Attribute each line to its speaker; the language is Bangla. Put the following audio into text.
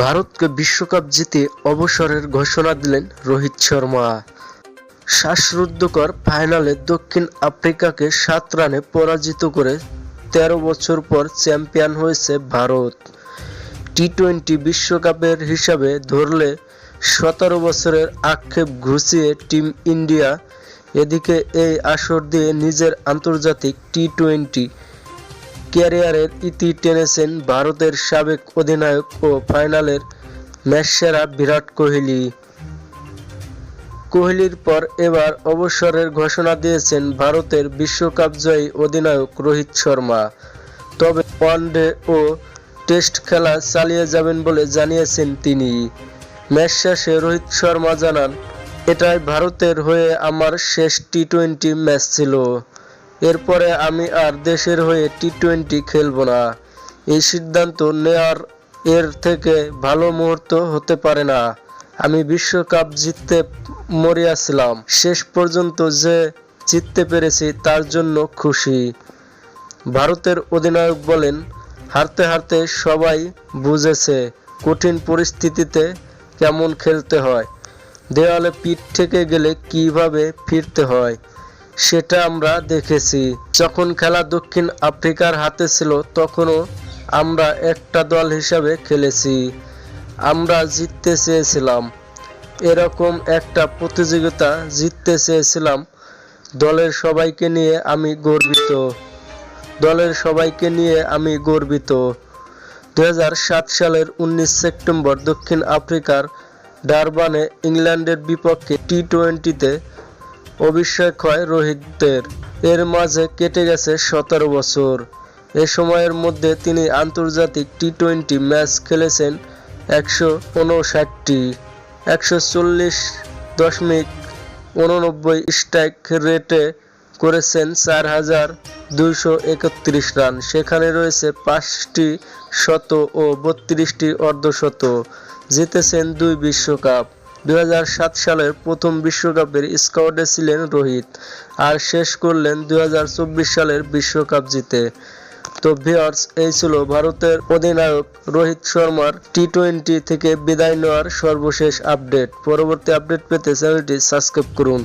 Speaker 1: ভারতকে বিশ্বকাপ জিতে অবসরের ঘোষণা দিলেন রোহিত শর্মা। শ্বাসরুদ্ধকর ফাইনালে দক্ষিণ আফ্রিকাকে সাত রানে পরাজিত করে তেরো বছর পর চ্যাম্পিয়ন হয়েছে ভারত। টি টোয়েন্টি বিশ্বকাপের হিসাবে ধরলে সতেরো বছরের আক্ষেপ ঘুষিয়ে টিম ইন্ডিয়া এদিকে এই আসর দিয়ে নিজের আন্তর্জাতিক টি টোয়েন্টি ক্যারিয়ারের ইতি টেনেছেন ভারতের সাবেক অধিনায়ক ও ফাইনালের ম্যাচসেরা বিরাট কোহলি। কোহলির পর এবার অবসরের ঘোষণা দিয়েছেন ভারতের বিশ্বকাপ জয়ী অধিনায়ক রোহিত শর্মা। তবে ওয়ানডে ও টেস্ট খেলা চালিয়ে যাবেন বলে জানিয়েছেন তিনি। ম্যাচ শেষে রোহিত শর্মা জানান, এটাই ভারতের হয়ে আমার শেষ টি টোয়েন্টি ম্যাচ ছিল। এরপরে আমি আর দেশের হয়ে টি টোয়েন্টি খেলব না। এই সিদ্ধান্ত নেয়ার এর থেকে ভালো মুহূর্ত হতে পারে না। আমি বিশ্বকাপ জিততে মরিয়াছিলাম শেষ পর্যন্ত যে জিততে পেরেছি তার জন্য খুশি। ভারতের অধিনায়ক বলেন, হারতে হারতে সবাই বুঝেছে কঠিন পরিস্থিতিতে কেমন খেলতে হয়। দেওয়ালে পিঠ থেকে গেলে কীভাবে ফিরতে হয় সেটা আমরা দেখেছি। যখন খেলা দক্ষিণ আফ্রিকার হাতে ছিল, তখনও আমরা একটা দল হিসাবে খেলেছি। আমরা জিততে চেয়েছিলাম। এরকম একটা প্রতিযোগিতা জিততে চেয়েছিলাম। দলের সবাইকে নিয়ে আমি গর্বিত। দলের সবাইকে নিয়ে আমি গর্বিত। দু হাজার সাত সালের উনিশ সেপ্টেম্বর দক্ষিণ আফ্রিকার ডারবানে ইংল্যান্ডের বিপক্ষে টি টোয়েন্টিতে অভিষেক হয় রোহিতদের। এর মাঝে কেটে গেছে সতেরো বছর। এ সময়ের মধ্যে তিনি আন্তর্জাতিক টি টোয়েন্টি ম্যাচ খেলেছেন একশো উনষাটটি, একশো চল্লিশ দশমিক উননব্বই স্ট্রাইক রেটে করেছেন চার হাজার দুইশো একত্রিশ রান। সেখানে রয়েছে পাঁচটি শত ও বত্রিশটি অর্ধশত। জিতেছেন দুই বিশ্বকাপ। দু হাজার সাত সালের প্রথম বিশ্বকাপের স্কোয়াডে ছিলেন রোহিত আর শেষ করলেন দু হাজার চব্বিশ সালের বিশ্বকাপ জিতে। তো ভিউয়ার্স এই ছিল ভারতের অধিনায়ক রোহিত শর্মার টি টোয়েন্টি থেকে বিদায় নেওয়ার সর্বশেষ আপডেট। পরবর্তী আপডেট পেতে চ্যানেলটি সাবস্ক্রাইব করুন।